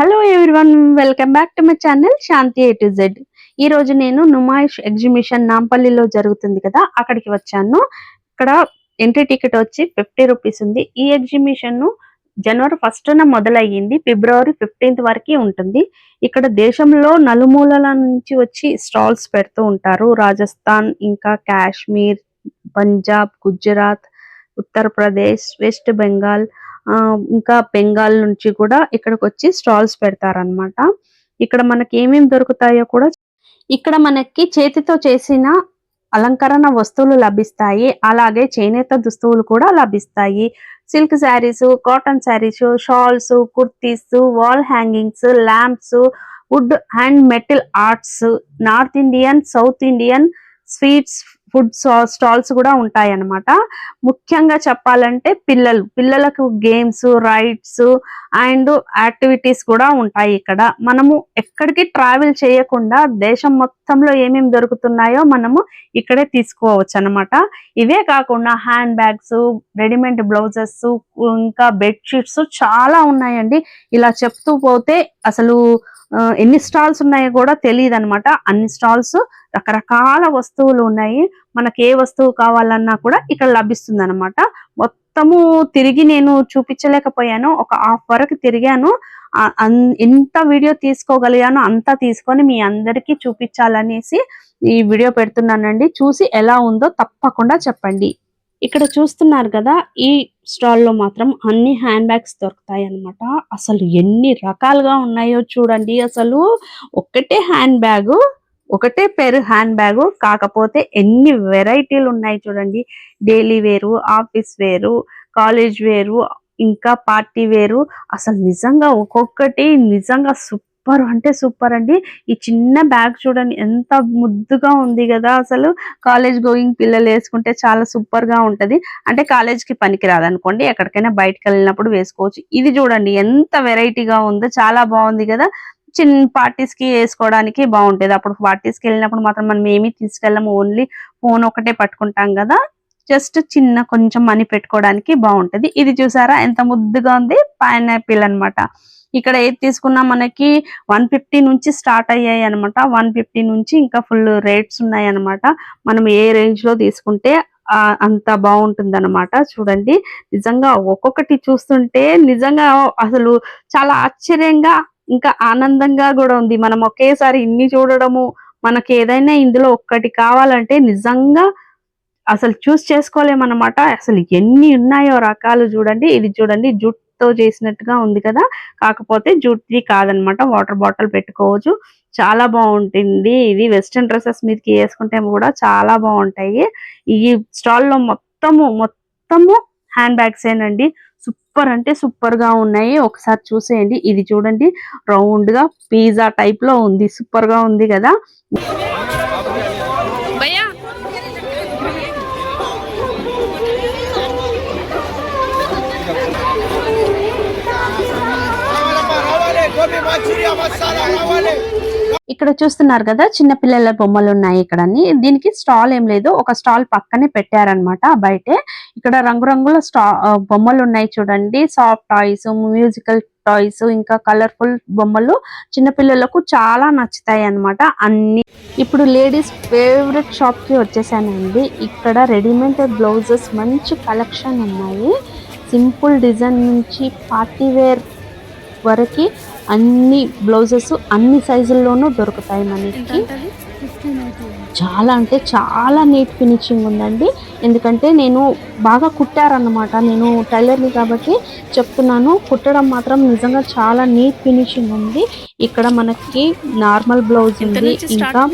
Hello everyone welcome back to my channel Shanti A to Z ఈ రోజు నేను Numaish exhibition నాంపల్లిలో జరుగుతుంది కదా అక్కడికి వచ్చాను ఇక్కడ ఎంట్రీ టికెట్ వచ్చి ఫిఫ్టీ రూపీస్ ఉంది ఈ ఎగ్జిబిషన్ జనవరి ఫస్ట్న మొదలయ్యింది ఫిబ్రవరి ఫిఫ్టీన్త్ వరకు ఉంటుంది ఇక్కడ దేశంలో నలుమూలల నుంచి వచ్చి స్టాల్స్ పెడుతూ ఉంటారు రాజస్థాన్ ఇంకా కాశ్మీర్ పంజాబ్ గుజరాత్ ఉత్తరప్రదేశ్ వెస్ట్ బెంగాల్ ఇంకా బెంగాల్ నుంచి కూడా ఇక్కడికి వచ్చి స్టాల్స్ పెడతారనమాట ఇక్కడ మనకి ఏమేమి దొరుకుతాయో కూడా ఇక్కడ మనకి చేతితో చేసిన అలంకరణ వస్తువులు లభిస్తాయి అలాగే చేనేత దుస్తువులు కూడా లభిస్తాయి silk saris cotton saris shawls kurtis wall hangings lamps wood and metal arts North Indian South Indian sweets food stalls కూడా ఉంటాయి అనమాట ముఖ్యంగా చెప్పాలంటే పిల్లలు పిల్లలకు గేమ్స్ రైడ్స్ అండ్ యాక్టివిటీస్ కూడా ఉంటాయి ఇక్కడ మనము ఎక్కడికి ట్రావెల్ చేయకుండా దేశం మొత్తంలో ఏమేమి దొరుకుతున్నాయో మనము ఇక్కడే తీసుకోవచ్చు అనమాట ఇవే కాకుండా హ్యాండ్ బ్యాగ్స్ రెడీమేడ్ బ్లౌజెస్ ఇంకా బెడ్షీట్స్ చాలా ఉన్నాయండి ఇలా చెప్తూ పోతే అసలు ఎన్ని స్టాల్స్ ఉన్నాయో కూడా తెలియదు అనమాట అన్ని స్టాల్స్ రకరకాల వస్తువులు ఉన్నాయి మనకి ఏ వస్తువు కావాలన్నా కూడా ఇక్కడ లభిస్తుంది అనమాట మొత్తము తిరిగి నేను చూపించలేకపోయాను ఒక హాఫ్ వరకు తిరిగాను ఎంత వీడియో తీసుకోగలిగానో అంతా తీసుకొని మీ అందరికీ చూపించాలనేసి ఈ వీడియో పెడుతున్నానండి చూసి ఎలా ఉందో తప్పకుండా చెప్పండి ఇక్కడ చూస్తున్నారు కదా ఈ స్టాల్లో మాత్రం అన్ని హ్యాండ్ బ్యాగ్స్ దొరుకుతాయి అనమాట అసలు ఎన్ని రకాలుగా ఉన్నాయో చూడండి అసలు ఒక్కటే హ్యాండ్ బ్యాగు ఒకటే పేరు హ్యాండ్ బ్యాగు కాకపోతే ఎన్ని వెరైటీలు ఉన్నాయి చూడండి డైలీ వేరు ఆఫీస్ వేరు కాలేజ్ వేరు ఇంకా పార్టీ వేరు అసలు నిజంగా ఒక్కొక్కటి నిజంగా సూపర్ అంటే సూపర్ అండి ఈ చిన్న బ్యాగ్ చూడండి ఎంత ముద్దుగా ఉంది కదా అసలు కాలేజ్ గోయింగ్ పిల్లలు వేసుకుంటే చాలా సూపర్ గా ఉంటది అంటే కాలేజ్ కి పనికి రాదనుకోండి ఎక్కడికైనా బయటకు వెళ్ళినప్పుడు వేసుకోవచ్చు ఇది చూడండి ఎంత వెరైటీగా ఉందో చాలా బాగుంది కదా చిన్న పార్టీస్ కి వేసుకోవడానికి బాగుంటుంది అప్పుడు పార్టీస్ కి వెళ్ళినప్పుడు మాత్రం మనం ఏమీ తీసుకెళ్ళము ఓన్లీ ఫోన్ ఒకటే పట్టుకుంటాం కదా జస్ట్ చిన్న కొంచెం మనీ పెట్టుకోవడానికి బాగుంటుంది ఇది చూసారా ఎంత ముద్దుగా ఉంది పైనాపిల్ అనమాట ఇక్కడ ఏది తీసుకున్నా మనకి వన్ ఫిఫ్టీ నుంచి స్టార్ట్ అయ్యాయి అనమాట వన్ ఫిఫ్టీ నుంచి ఇంకా ఫుల్ రేట్స్ ఉన్నాయి అనమాట మనం ఏ రేంజ్ లో తీసుకుంటే అంత బాగుంటుంది అనమాట చూడండి నిజంగా ఒక్కొక్కటి చూస్తుంటే నిజంగా అసలు చాలా ఆశ్చర్యంగా ఇంకా ఆనందంగా కూడా ఉంది మనం ఒకేసారి ఇన్ని చూడడము మనకి ఏదైనా ఇందులో ఒక్కటి కావాలంటే నిజంగా అసలు చూస్ చేసుకోలేమన్నమాట అసలు ఎన్ని ఉన్నాయో రకాలు చూడండి ఇది చూడండి తో చేసినట్టుగా ఉంది కదా కాకపోతే జూట్ది కాదనమాట వాటర్ బాటిల్ పెట్టుకోవచ్చు చాలా బాగుంటుంది ఇది వెస్ట్రన్ డ్రెస్సెస్ మీదకి వేసుకుంటే కూడా చాలా బాగుంటాయి ఈ స్టాల్లో మొత్తము మొత్తము హ్యాండ్ బ్యాగ్స్ ఏనండి సూపర్ అంటే సూపర్ గా ఉన్నాయి ఒకసారి చూసేయండి ఇది చూడండి రౌండ్ గా పిజ్జా టైప్ లో ఉంది సూపర్ గా ఉంది కదా ఇక్కడ చూస్తున్నారు కదా చిన్న పిల్లల బొమ్మలు ఉన్నాయి ఇక్కడ దీనికి స్టాల్ ఏం లేదు ఒక స్టాల్ పక్కనే పెట్టారనమాట బయటే ఇక్కడ రంగురంగుల స్టా బొమ్మలు ఉన్నాయి చూడండి సాఫ్ట్ టాయ్స్ మ్యూజికల్ టాయ్స్ ఇంకా కలర్ఫుల్ బొమ్మలు చిన్నపిల్లలకు చాలా నచ్చుతాయి అనమాట అన్ని ఇప్పుడు లేడీస్ ఫేవరెట్ షాప్ కి వచ్చేసానండి ఇక్కడ రెడీమేడ్ బ్లౌజెస్ మంచి కలెక్షన్ ఉన్నాయి సింపుల్ డిజైన్ నుంచి పార్టీ వేర్ వరకు అన్ని బ్లౌజెస్ అన్ని సైజుల్లోనూ దొరుకుతాయి మనకి చాలా అంటే చాలా నీట్ ఫినిషింగ్ ఉందండి ఎందుకంటే నేను బాగా కుట్టారనమాట నేను టైలర్ని కాబట్టి చెప్తున్నాను కుట్టడం మాత్రం నిజంగా చాలా నీట్ ఫినిషింగ్ ఉంది ఇక్కడ మనకి నార్మల్ బ్లౌజ్ ఉంది ఇంకా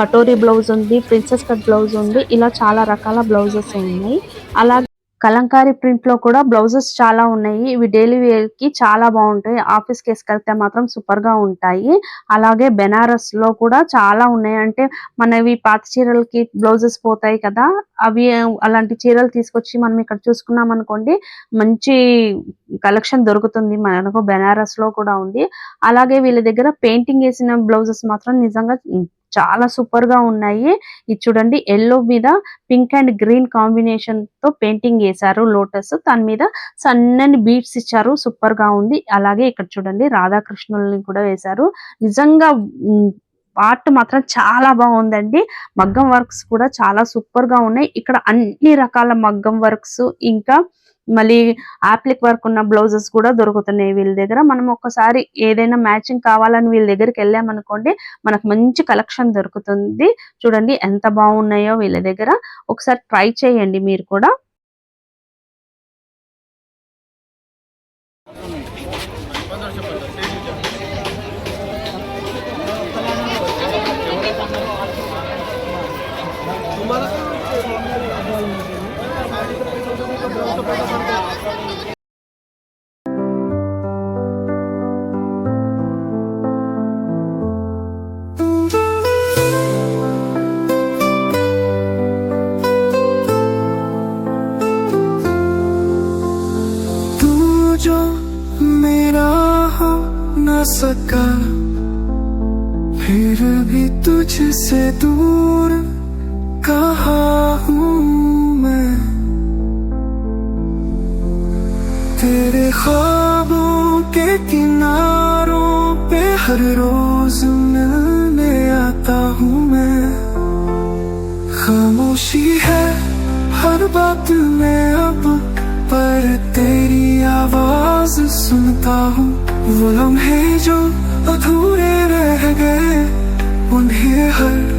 కటోరీ బ్లౌజ్ ఉంది ప్రిన్సెస్ కట్ బ్లౌజ్ ఉంది ఇలా చాలా రకాల బ్లౌజెస్ ఉన్నాయి అలాగే కలంకారీ ప్రింట్ లో కూడా బ్లౌజెస్ చాలా ఉన్నాయి ఇవి డైలీ వేర్ కి చాలా బాగుంటాయి ఆఫీస్ కి వేసుకెళ్తే మాత్రం సూపర్ గా ఉంటాయి అలాగే బెనారస్ లో కూడా చాలా ఉన్నాయి అంటే మనవి పాత చీరలకి బ్లౌజెస్ పోతాయి కదా అవి అలాంటి చీరలు తీసుకొచ్చి మనం ఇక్కడ చూసుకున్నాం అనుకోండి మంచి కలెక్షన్ దొరుకుతుంది మనకు బెనారస్ లో కూడా ఉంది అలాగే వీళ్ళ దగ్గర పెయింటింగ్ వేసిన బ్లౌజెస్ మాత్రం నిజంగా చాలా సూపర్ గా ఉన్నాయి ఇది చూడండి ఎల్లో మీద పింక్ అండ్ గ్రీన్ కాంబినేషన్ తో పెయింటింగ్ వేశారు లోటస్ దాని మీద సన్నని బీట్స్ ఇచ్చారు సూపర్ గా ఉంది అలాగే ఇక్కడ చూడండి రాధాకృష్ణుల్ని కూడా వేశారు నిజంగా ఆర్ట్ మాత్రం చాలా బాగుందండి మగ్గం వర్క్స్ కూడా చాలా సూపర్ గా ఉన్నాయి ఇక్కడ అన్ని రకాల మగ్గం వర్క్స్ ఇంకా మళ్ళీ ఆప్లిక్ వర్క్ ఉన్న బ్లౌజెస్ కూడా దొరుకుతున్నాయి వీళ్ళ దగ్గర మనం ఒక్కసారి ఏదైనా మ్యాచింగ్ కావాలని వీళ్ళ దగ్గరికి వెళ్ళామనుకోండి మనకు మంచి కలెక్షన్ దొరుకుతుంది చూడండి ఎంత బాగున్నాయో వీళ్ళ దగ్గర ఒకసారి ట్రై చేయండి మీరు కూడా ప్రభుత్వ పథకానికి ख्वाबों के किनारों पे हर रोज मिलने आता हूँ मैं खामोशी है हर बात में अब पर तेरी आवाज सुनता हूँ वो लम्हे जो अधूरे रह गए उन्हें हर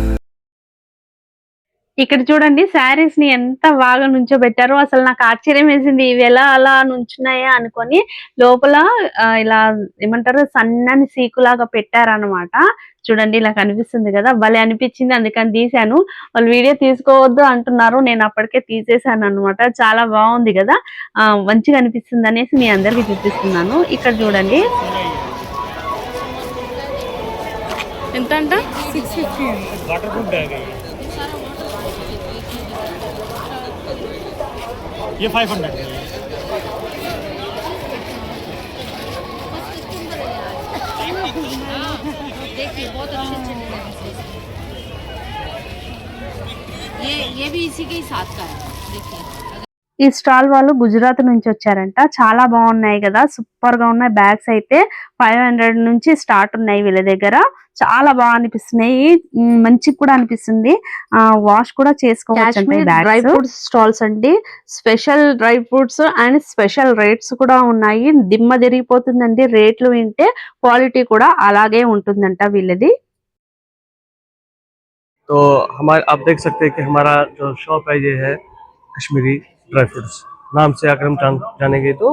ఇక్కడ చూడండి శారీస్ ని ఎంత బాగా పెట్టారు అసలు నాకు ఆశ్చర్యం వేసింది ఇవి ఎలా అలా నుంచున్నాయా అనుకొని లోపల ఇలా ఏమంటారు సన్నని సీకులాగా పెట్టారనమాట చూడండి ఇలా కనిపిస్తుంది కదా భలే అనిపించింది అందుకని తీశాను వాళ్ళు వీడియో తీసుకోవద్దు అంటున్నారు నేను అప్పటికే తీసేసాను అనమాట చాలా బాగుంది కదా మంచిగా అనిపిస్తుంది అనేసి మీ అందరికి చూపిస్తున్నాను ఇక్కడ చూడండి ఎంత అంటే ये फाइव हंड्रेड ये ये भी इसी के ही साथ का है देखिए ఈ స్టాల్ వాళ్ళు గుజరాత్ నుంచి వచ్చారంట చాలా బాగున్నాయి కదా సూపర్ గా ఉన్నాయి బ్యాగ్స్ అయితే ఫైవ్ హండ్రెడ్ నుంచి స్టార్ట్ ఉన్నాయి వీళ్ళ దగ్గర చాలా బాగా అనిపిస్తున్నాయి మంచి కూడా అనిపిస్తుంది ఆ వాష్ కూడా చేసుకోవచ్చు డ్రై ఫ్రూట్స్ స్టాల్స్ అండి special dry fruits and special rates కూడా ఉన్నాయి దిమ్మ తిరిగిపోతుందండి రేట్లు వింటే క్వాలిటీ కూడా అలాగే ఉంటుందంట వీళ్ళది तो हमारे आप देख सकते हैं कि हमारा जो शॉप है ये है कश्मीरी ड्राई फ्रूट्स नाम से अगर हम जाने जानेंगे तो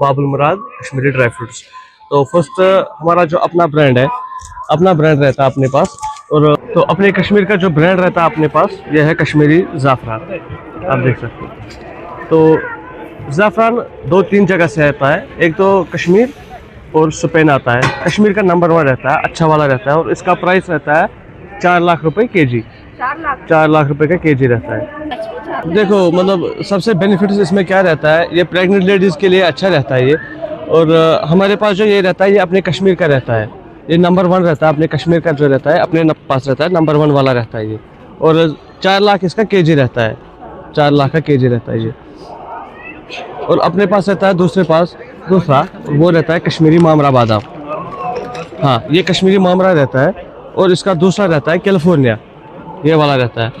बाबुल मुराद कश्मीरी ड्राई फ्रूट्स तो फर्स्ट हमारा जो अपना ब्रांड है अपना ब्रांड रहता है अपने पास और तो अपने कश्मीर का जो ब्रांड रहता है अपने पास यह है कश्मीरी ज़ाफ़रान आप देख सकते हैं तो ज़ाफ़रान दो तीन जगह से आता है एक तो कश्मीर और सुपेन आता है कश्मीर का नंबर वन रहता है अच्छा वाला रहता है और इसका प्राइस रहता है चार लाख रुपये के जी चार लाख रुपए का के जी रहता है अच्छा, देखो मतलब सबसे बेनिफिट इसमें क्या रहता है ये प्रेगनेंट लेडीज़ के लिए अच्छा रहता है ये और हमारे पास जो ये रहता है ये अपने कश्मीर का रहता है ये नंबर वन रहता है अपने कश्मीर का जो रहता है अपने पास रहता है नंबर वन वाला रहता है ये और चार लाख इसका के जी रहता है चार लाख का के जी रहता है ये और अपने पास रहता है दूसरे पास दूसरा वो रहता है कश्मीरी मामरा बादाम हाँ ये कश्मीरी मामरा रहता है और इसका दूसरा रहता है कैलिफोर्निया ये वाला रहता है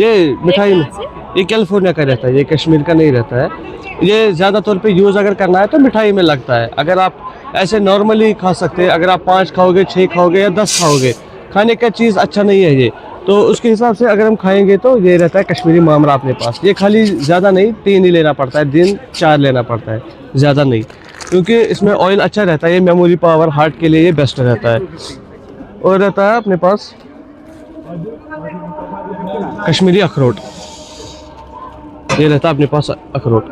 ये मिठाई में ये कैलिफोर्निया का रहता है ये कश्मीर का नहीं रहता है ये ज़्यादा तौर पे यूज़ अगर करना है तो मिठाई में लगता है अगर आप ऐसे नॉर्मली खा सकते हैं अगर आप पाँच खाओगे छः खाओगे या दस खाओगे खाने का चीज़ अच्छा नहीं है ये तो उसके हिसाब से अगर हम खाएंगे तो ये रहता है कश्मीरी मामरा अपने पास ये खाली ज़्यादा नहीं तीन ही लेना पड़ता है दिन चार लेना पड़ता है ज़्यादा नहीं क्योंकि इसमें ऑयल अच्छा रहता है ये मेमोरी पावर हार्ट के लिए ये बेस्ट रहता है और रहता है अपने पास कश्मीरी अखरोट ये रहता है अपने पास अखरोट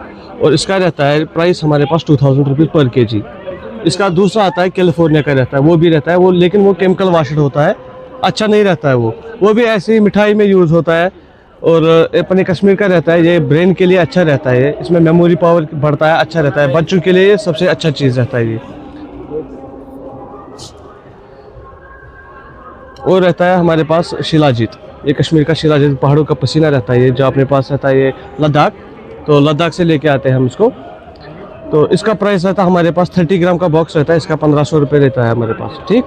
और इसका रहता है प्राइस हमारे पास टू थाउजेंड रुपीज़ पर के जी इसका दूसरा आता है कैलिफोर्निया का रहता है वो भी रहता है वो लेकिन वो केमिकल वाशड होता है अच्छा नहीं रहता है वो वो भी ऐसे ही मिठाई में यूज़ होता है और अपने कश्मीर का रहता है ये ब्रेन के लिए अच्छा रहता है इसमें मेमोरी पावर बढ़ता है अच्छा रहता है बच्चों के लिए सबसे अच्छा चीज़ रहता है ये और रहता है हमारे पास शिलाजीत ये कश्मीर का शिलाजीत पहाड़ों का पसीना रहता है ये जो अपने पास रहता है ये लद्दाख तो लद्दाख से लेके आते हैं हम इसको तो इसका प्राइस रहता है हमारे पास थर्टी ग्राम का बॉक्स रहता है इसका पंद्रह सौ रुपये रहता है हमारे पास ठीक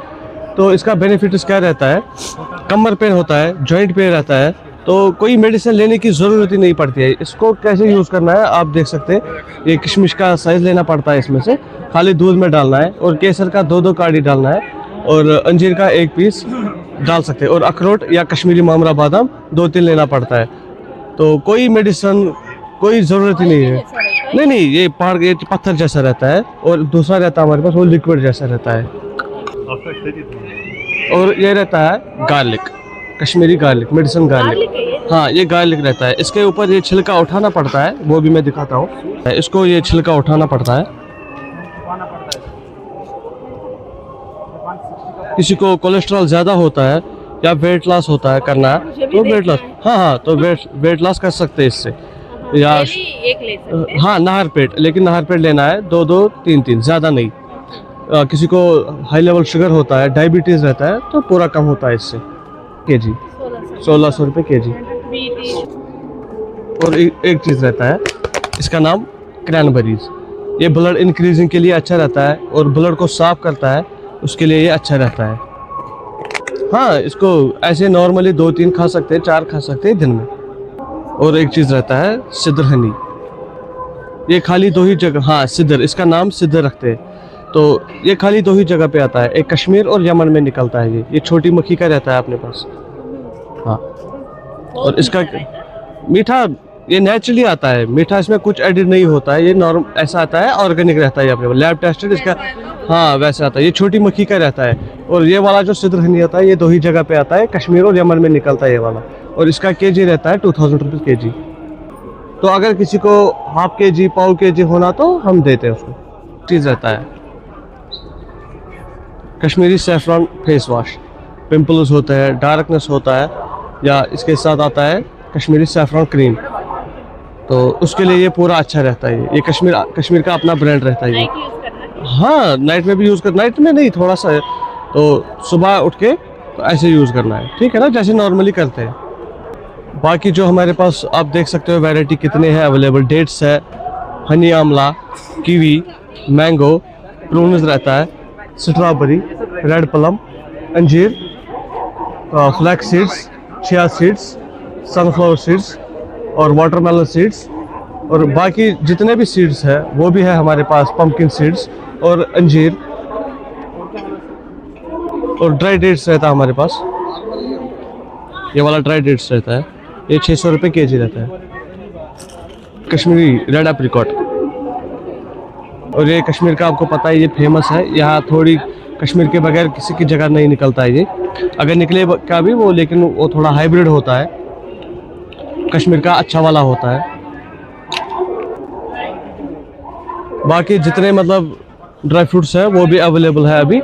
तो इसका बेनिफिट क्या रहता है कमर पेन होता है जॉइंट पेन रहता है तो कोई मेडिसिन लेने की ज़रूरत ही नहीं पड़ती है इसको कैसे यूज़ करना है आप देख सकते हैं ये किशमिश का साइज़ लेना पड़ता है इसमें से खाली दूध में डालना है और केसर का दो दो काढ़ी डालना है और अंजीर का एक पीस डाल सकते हैं और अखरोट या कश्मीरी मामरा बादाम दो तीन लेना पड़ता है तो कोई मेडिसन कोई ज़रूरत ही नहीं है नहीं नहीं ये पहाड़ ये पत्थर जैसा रहता है और दूसरा रहता है हमारे पास वो लिक्विड जैसा रहता है और ये रहता है garlic Kashmiri garlic medicine garlic हाँ ये गार्लिक रहता है इसके ऊपर ये छिलका उठाना पड़ता है वो भी मैं दिखाता हूँ इसको ये छिलका उठाना पड़ता है किसी को कोलेस्ट्रॉल ज़्यादा होता है या वेट लॉस होता है करना है तो वेट लॉस हाँ हाँ तो वेट वेट लॉस कर सकते हैं इससे या एक ले सकते हाँ नाहर पेट लेकिन नाहर पेट लेना है दो दो तीन तीन ज़्यादा नहीं आ, किसी को हाई लेवल शुगर होता है डायबिटीज़ रहता है तो पूरा कम होता है इससे के जी सोलह सौ रुपये के जी और ए, एक चीज़ रहता है इसका नाम क्रैनबरीज ये ब्लड इंक्रीजिंग के लिए अच्छा रहता है और ब्लड को साफ करता है उसके लिए ये अच्छा रहता है हाँ इसको ऐसे नॉर्मली दो तीन खा सकते हैं चार खा सकते हैं दिन में और एक चीज़ रहता है हनी ये खाली दो ही जगह हाँ सिद्धर इसका नाम सिद्धर रखते हैं तो ये खाली दो ही जगह पे आता है एक कश्मीर और यमन में निकलता है ये ये छोटी मक्खी का रहता है अपने पास हाँ और इसका मीठा ये नेचुरली आता है मीठा इसमें कुछ एडिट नहीं होता है ये नॉर्म ऐसा आता है ऑर्गेनिक रहता है अपने लैब टेस्टेड इसका तो? हाँ वैसे आता है ये छोटी मक्खी का रहता है और ये वाला जो सिद्रहनी आता है ये दो ही जगह पे आता है कश्मीर और यमन में निकलता है ये वाला और इसका के जी रहता है टू थाउजेंड रुपीज़ के जी तो अगर किसी को हाफ के जी पाओ के जी होना तो हम देते हैं उसको चीज़ रहता है Kashmiri saffron face wash pimples होते हैं डार्कनेस होता है या इसके साथ आता है कश्मीरी सेफ्रॉन क्रीम तो उसके लिए ये पूरा अच्छा रहता है ये कश्मीर कश्मीर का अपना ब्रांड रहता है ये हाँ नाइट में भी यूज़ कर नाइट में नहीं थोड़ा सा तो सुबह उठ के तो ऐसे यूज़ करना है ठीक है ना जैसे नॉर्मली करते हैं बाकी जो हमारे पास आप देख सकते हो वैरायटी कितने हैं अवेलेबल डेट्स है honey amla kiwi mango prunes रहता है स्ट्रॉबेरी रेड प्लम अंजीर flax seeds chia seeds sunflower seeds और वाटरमेलन सीड्स और बाकी जितने भी सीड्स हैं वो भी है हमारे पास पम्पकिन सीड्स और अंजीर और ड्राई डेट्स रहता है हमारे पास ये वाला ड्राई डेट्स रहता है ये छः सौ रुपये के जी रहता है कश्मीरी रेड एप्रिकॉट और ये कश्मीर का आपको पता है ये फेमस है यहाँ थोड़ी कश्मीर के बगैर किसी की जगह नहीं निकलता है ये अगर निकले का भी वो लेकिन वो थोड़ा हाइब्रिड होता है कश्मीर का अच्छा वाला होता है बाकी जितने मतलब ड्राई फ्रूट्स हैं वो भी अवेलेबल है अभी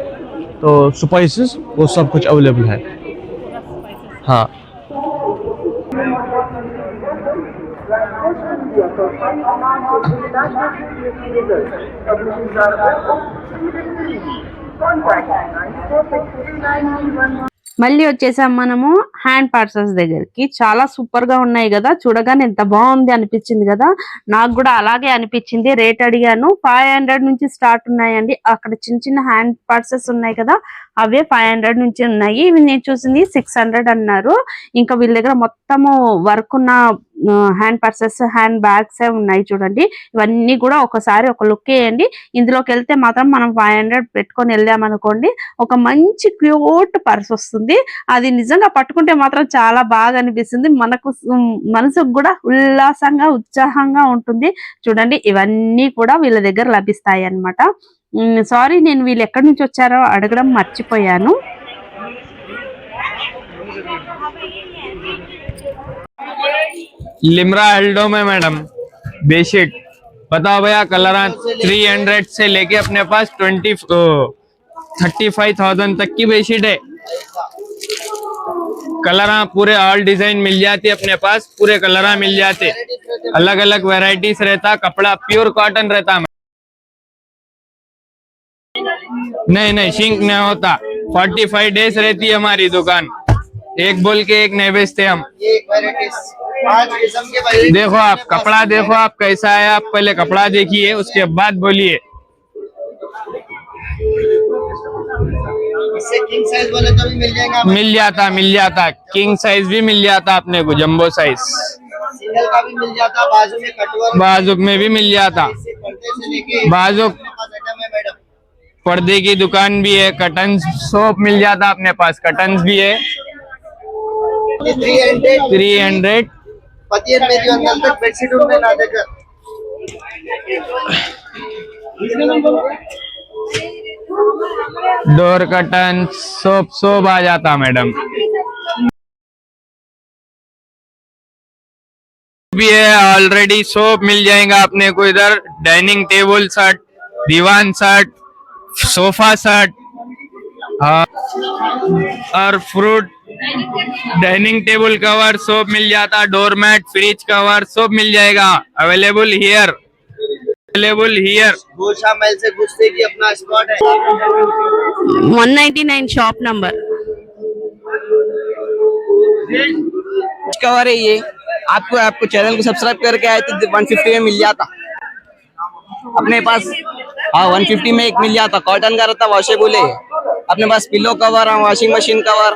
तो स्पाइसेस वो सब कुछ अवेलेबल है हाँ మళ్ళీ వచ్చేసాం మనము హ్యాండ్ పార్సల్స్ దగ్గరికి చాలా సూపర్ గా ఉన్నాయి కదా చూడగానే ఎంత బాగుంది అనిపించింది కదా నాకు కూడా అలాగే అనిపించింది రేట్ అడిగాను ఫైవ్ హండ్రెడ్ నుంచి స్టార్ట్ ఉన్నాయండి అక్కడ చిన్న చిన్న హ్యాండ్ పార్సల్స్ ఉన్నాయి కదా అవే ఫైవ్ హండ్రెడ్ నుంచి ఉన్నాయి ఇవి నేను చూసింది సిక్స్ హండ్రెడ్ అన్నారు ఇంకా వీళ్ళ దగ్గర మొత్తము వర్క్ ఉన్న హ్యాండ్ పర్సెస్ హ్యాండ్ బ్యాగ్స్ ఉన్నాయి చూడండి ఇవన్నీ కూడా ఒకసారి ఒక లుక్ వేయండి ఇందులోకి వెళ్తే మాత్రం మనం ఫైవ్ హండ్రెడ్ పెట్టుకొని వెళ్ళామనుకోండి ఒక మంచి క్యూట్ పర్స్ వస్తుంది అది నిజంగా పట్టుకుంటే మాత్రం చాలా బాగా అనిపిస్తుంది మనకు మనసుకు కూడా ఉల్లాసంగా ఉత్సాహంగా ఉంటుంది చూడండి ఇవన్నీ కూడా వీళ్ళ దగ్గర లభిస్తాయి అన్నమాట సారీ నేను వీళ్ళు ఎక్కడి నుంచి వచ్చారో అడగడం మర్చిపోయాను लिमरा हेल्डो में मैडम बेडशीट बताओ भैया कलर थ्री हंड्रेड से लेके अपने पास ट्वेंटी थर्टी फाइव थाउजेंड तक की बेडशीट है कलर पूरे ऑल डिजाइन मिल जाती है अपने पास पूरे कलर मिल जाते अलग अलग वेराइटीज रहता कपड़ा प्योर कॉटन रहता मैं नहीं नहीं शिंक नहीं होता फोर्टी फाइव डेज रहती है हमारी दुकान एक बोल के एक नहीं बेचते हम देखो आप कपड़ा देखो आप कैसा है आप पहले कपड़ा देखिए उसके बाद बोलिए तो मिल जाता मिल जाता किंग साइज भी मिल जाता अपने को जम्बो साइज बाजू में भी मिल जाता बाजू पर्दे की दुकान भी है कटन सोप मिल जाता अपने पास कटन भी है थ्री हंड्रेड ಪತಿಯನ್ನು ಜೀವನದಲ್ಲಿ ತಕ್ಕ bedsheet door cotton soap soap आ जाता मैडम भी है ऑलरेडी सोप मिल जाएगा अपने को इधर डाइनिंग टेबल सेट दीवान सेट सोफा सेट और फ्रूट डाइनिंग टेबल कवर सब मिल जाता डोरमेट फ्रिज कवर सब मिल जाएगा available here available here Gosha Mahal से गुस्से की अपना स्पॉट है 199 शॉप नंबर कवर है ये आपको आपको चैनल को सब्सक्राइब करके आए तो 150 में मिल जाता अपने पास हाँ 150 में एक मिल जाता कॉटन का रहता वॉशेबुल है अपने पास pillow cover washing machine cover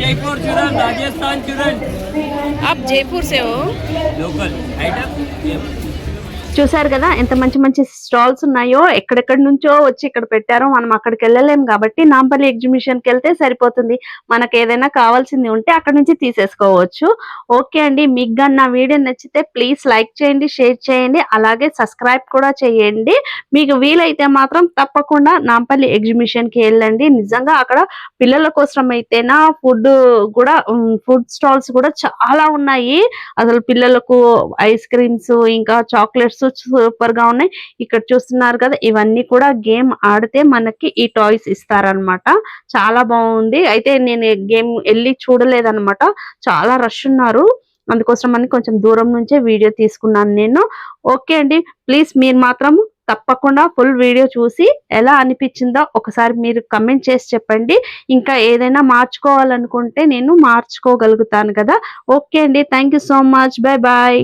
Jaipur चूरन राजस्थान चूरन आप जयपुर से हो लोकल आइटम చూసారు కదా ఎంత మంచి మంచి స్టాల్స్ ఉన్నాయో ఎక్కడెక్కడ నుంచో వచ్చి ఇక్కడ పెట్టారో మనం అక్కడికి వెళ్ళలేము కాబట్టి నాంపల్లి ఎగ్జిబిషన్కి వెళ్తే సరిపోతుంది మనకు ఏదైనా కావాల్సింది ఉంటే అక్కడ నుంచి తీసేసుకోవచ్చు ఓకే అండి మీకు కానీ నా వీడియో నచ్చితే ప్లీజ్ లైక్ చేయండి షేర్ చేయండి అలాగే సబ్స్క్రైబ్ కూడా చేయండి మీకు వీలైతే మాత్రం తప్పకుండా నాంపల్లి ఎగ్జిబిషన్కి వెళ్ళండి నిజంగా అక్కడ పిల్లల కోసం అయితేనా ఫుడ్ కూడా ఫుడ్ స్టాల్స్ కూడా చాలా ఉన్నాయి అసలు పిల్లలకు ఐస్ క్రీమ్స్ ఇంకా చాక్లెట్స్ టాయ్స్ సూపర్ గా ఉన్నాయి ఇక్కడ చూస్తున్నారు కదా ఇవన్నీ కూడా గేమ్ ఆడితే మనకి ఈ టాయ్స్ ఇస్తారనమాట చాలా బాగుంది అయితే నేను గేమ్ వెళ్ళి చూడలేదనమాట చాలా రష్ ఉన్నారు అందుకోసం అని కొంచెం దూరం నుంచే వీడియో తీసుకున్నాను నేను ఓకే అండి ప్లీజ్ మీరు మాత్రం తప్పకుండా ఫుల్ వీడియో చూసి ఎలా అనిపించిందో ఒకసారి మీరు కమెంట్ చేసి చెప్పండి ఇంకా ఏదైనా మార్చుకోవాలనుకుంటే నేను మార్చుకోగలుగుతాను కదా ఓకే అండి thank so much bye bye